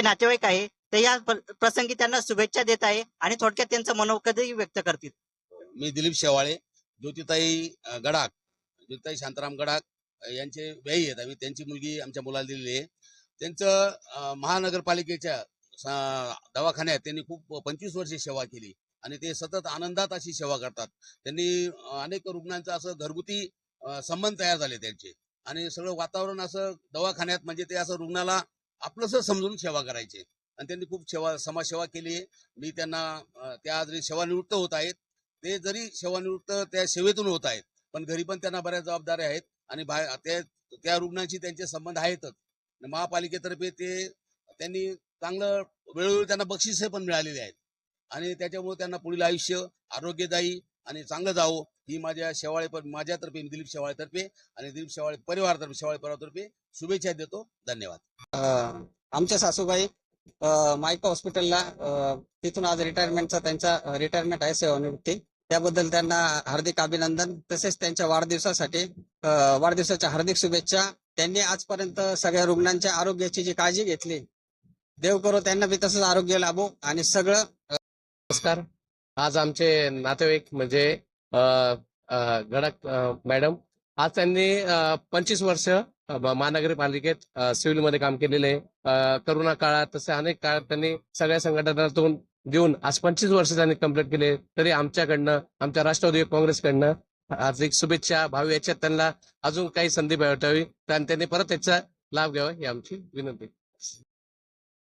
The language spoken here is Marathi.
त्यांचे नातेवाईक आहे ते या प्रसंगी त्यांना शुभेच्छा देत आहे आणि थोडक्यात त्यांचं मनोकदही व्यक्त करतील. मी दिलीप शेवाळे ज्योतिताई गडाक गडाख ज्योतिताई शांताराम गडाख यांचे व्ययी आहेत. आम्ही त्यांची मुलगी आमच्या मुलाला दिलेली आहे. त्यांचं महानगरपालिकेच्या दवाखान्यात त्यांनी खूप पंचवीस वर्षे सेवा केली आणि ते सतत आनंदात अशी सेवा करतात. त्यांनी अनेक रुग्णांचा असं घरगुती संबंध तयार झाले त्यांचे. आणि सगळं वातावरण असं दवाखान्यात म्हणजे ते असं रुग्णाला आपलंसं समजून सेवा करायचे आणि त्यांनी खूप सेवा समाजसेवा केली आहे. मी त्यांना त्या आज सेवानिवृत्त होत आहेत. ते जरी सेवानिवृत्त त्या सेवेतून होत आहेत पण घरी पण त्यांना बऱ्याच जबाबदाऱ्या आहेत आणि बाहेर त्या त्या रुग्णांशी त्यांचे संबंध आहेतच. महापालिकेतर्फे ते त्यांनी चांगलं वेळोवेळी त्यांना बक्षिसे पण मिळालेली आहेत. आणि त्याच्यामुळे त्यांना पुढील आयुष्य आरोग्यदायी आणि चांगलं जावं. ही माझ्या शेवाळे माझ्यातर्फे दिलीप शेवाळेतर्फे आणि दिलीप शेवाळे परिवारातर्फे शेवाळे परिवारातर्फे शुभेच्छा देतो. धन्यवाद. आमच्या सासूबाई मायका हॉस्पिटलला तिथून आज रिटायरमेंटचा त्यांचा रिटायरमेंट आहे सेवानिवृत्ती. त्याबद्दल त्यांना हार्दिक अभिनंदन. तसेच त्यांच्या वाढदिवसासाठी वाढदिवसाच्या हार्दिक शुभेच्छा. त्यांनी आजपर्यंत सगळ्या रुग्णांच्या आरोग्याची जी काळजी घेतली देव करो त्यांना बी तसंच आरोग्य लाभो. आणि सगळं नमस्कार. आज आमचे नातेवाईक म्हणजे गडक मॅडम. आज त्यांनी पंचवीस वर्ष महानगरपालिकेत सिव्हिलमध्ये काम केलेले आहे. करोना काळात तसे अनेक काळात त्यांनी सगळ्या संघटनातून देऊन आज पंचवीस वर्ष त्यांनी कंप्लीट केले. तरी आमच्याकडनं आमच्या राष्ट्रवादी काँग्रेसकडनं हार्दिक शुभेच्छा भावी याच्यात त्यांना अजून काही संधी भेटावी. आणि त्यांनी परत याचा लाभ घ्यावा ही आमची विनंती.